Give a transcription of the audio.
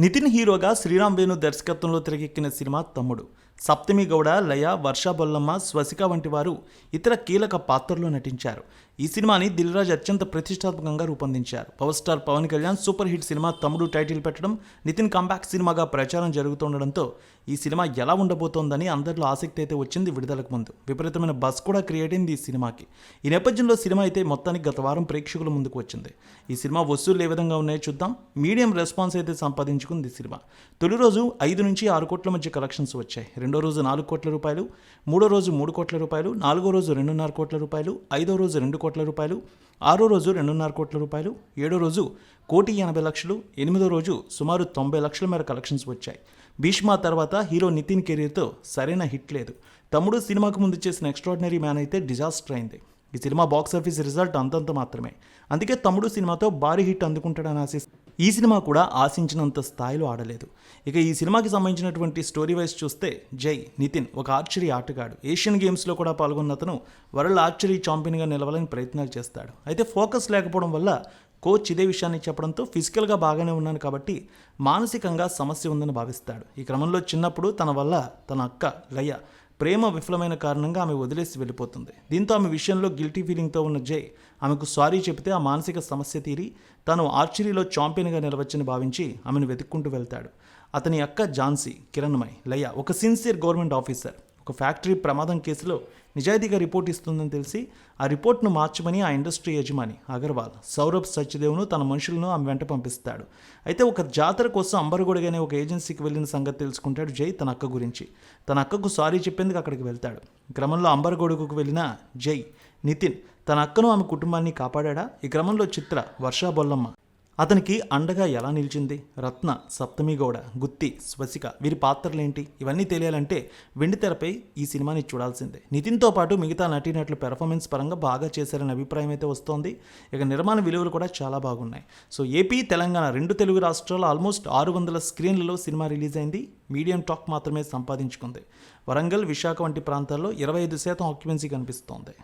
నితిన్ హీరోగా శ్రీరామ్ వేణు దర్శకత్వంలో తెరకెక్కిన సినిమా తమ్ముడు. సప్తమి గౌడ లయ వర్ష బొల్లమ్మ స్వసిక వంటి వారు ఇతర కీలక పాత్రల్లో నటించారు. ఈ సినిమాని దిల్రాజ్ అత్యంత ప్రతిష్టాత్మకంగా రూపొందించారు. Power star Pawan Kalyan super hit cinema Thammudu title పెట్టడం నితిన్ కంబ్యాక్ సినిమాగా ప్రచారం జరుగుతుండడంతో ఈ సినిమా ఎలా ఉండబోతోందని అందరిలో ఆసక్తి అయితే వచ్చింది విడుదలకు ముందు. విపరీతమైన బస్ కూడా క్రియేట్ అయింది ఈ సినిమాకి. ఈ నేపథ్యంలో సినిమా అయితే మొత్తానికి గత వారం ప్రేక్షకుల ముందుకు వచ్చింది. ఈ సినిమా వసూలు ఏ విధంగా ఉన్నాయో చూద్దాం. మీడియం రెస్పాన్స్ అయితే సంపాదించుకుంది ఈ సినిమా. తొలి రోజు ఐదు నుంచి ఆరు కోట్ల మధ్య కలెక్షన్స్ వచ్చాయి. రెండో రోజు నాలుగు కోట్ల రూపాయలు మూడో రోజు మూడు కోట్ల రూపాయలు నాలుగో రోజు రెండున్నర కోట్ల రూపాయలు ఐదో రోజు రెండు కోట్ల రూపాయలు ఆరో రోజు రెండున్నర కోట్ల రూపాయలు ఏడో రోజు కోటి ఎనభై లక్షలు ఎనిమిదో రోజు సుమారు తొంభై లక్షల మేర కలెక్షన్స్ వచ్చాయి. భీష్మా తర్వాత హీరో నితిన్ కెరీర్తో సరైన హిట్ లేదు. తమ్ముడు సినిమాకు ముందు చేసిన ఎక్స్ట్రాడినరీ మ్యాన్ అయితే డిజాస్టర్ అయింది. ఈ సినిమా బాక్స్ ఆఫీస్ రిజల్ట్ అంతంత మాత్రమే. అందుకే తమ్ముడు సినిమాతో భారీ హిట్ అందుకుంటాడని ఆశిస్ ఈ సినిమా కూడా ఆశించినంత స్థాయిలో ఆడలేదు. ఇక ఈ సినిమాకి సంబంధించినటువంటి స్టోరీ వైజ్ చూస్తే జై నితిన్ ఒక ఆర్చరీ ఆటగాడు. ఏషియన్ గేమ్స్లో కూడా పాల్గొన్న అతను వరల్డ్ ఆర్చరీ ఛాంపియన్గా నిలవాలని ప్రయత్నాలు చేస్తాడు. అయితే ఫోకస్ లేకపోవడం వల్ల కోచ్ ఇదే విషయాన్ని చెప్పడంతో ఫిజికల్గా బాగానే ఉన్నాను కాబట్టి మానసికంగా సమస్య ఉందని భావిస్తాడు. ఈ క్రమంలో చిన్నప్పుడు తన వల్ల తన అక్క లయ ప్రేమ విఫలమైన కారణంగా ఆమె వదిలేసి వెళ్ళిపోతుంది. దీంతో ఆమె విషయంలో గిల్టీ ఫీలింగ్తో ఉన్న జై ఆమెకు సారీ చెబితే ఆ మానసిక సమస్య తీరి తాను ఆర్చరీలో ఛాంపియన్గా నిలవచ్చని భావించి ఆమెను వెతుక్కుంటూ వెళ్తాడు. అతని అక్క ఝాన్సీ కిరణ్మయ్ లయ ఒక సిన్సియర్ గవర్నమెంట్ ఆఫీసర్ ఒక ఫ్యాక్టరీ ప్రమాదం కేసులో నిజాయితీగా రిపోర్ట్ ఇస్తుందని తెలిసి ఆ రిపోర్ట్ను మార్చమని ఆ ఇండస్ట్రీ యజమాని అగర్వాల్ సౌరభ్ సత్యదేవ్ను తన మనుషులను ఆమె వెంట పంపిస్తాడు. అయితే ఒక జాతర కోసం అంబరగొడుగు అనే ఒక ఏజెన్సీకి వెళ్ళిన సంగతి తెలుసుకుంటాడు జై తన అక్క గురించి. తన అక్కకు సారీ చెప్పేందుకు అక్కడికి వెళ్తాడు. క్రమంలో అంబరగొడుగుకు వెళ్ళిన జై నితిన్ తన అక్కను ఆమె కుటుంబాన్ని కాపాడా ఈ క్రమంలో చిత్ర వర్షా బొల్లమ్మ అతనికి అండగా ఎలా నిలిచింది? రత్న సప్తమి గౌడ గుత్తి స్వసిక వీరి పాత్రలేంటి? ఇవన్నీ తెలియాలంటే వెండి తెరపై ఈ సినిమాని చూడాల్సిందే. నితిన్తో పాటు మిగతా నటీనటులు పెర్ఫార్మెన్స్ పరంగా బాగా చేశారనే అభిప్రాయం అయితే వస్తోంది. ఇక నిర్మాణ విలువలు కూడా చాలా బాగున్నాయి. సో ఏపీ తెలంగాణ రెండు తెలుగు రాష్ట్రాల్లో ఆల్మోస్ట్ ఆరు వందల స్క్రీన్లలో సినిమా రిలీజ్ అయింది. మీడియం టాక్ మాత్రమే సంపాదించుకుంది. వరంగల్ విశాఖ వంటి ప్రాంతాల్లో ఇరవై ఐదు శాతం ఆక్యుపెన్సీ కనిపిస్తోంది.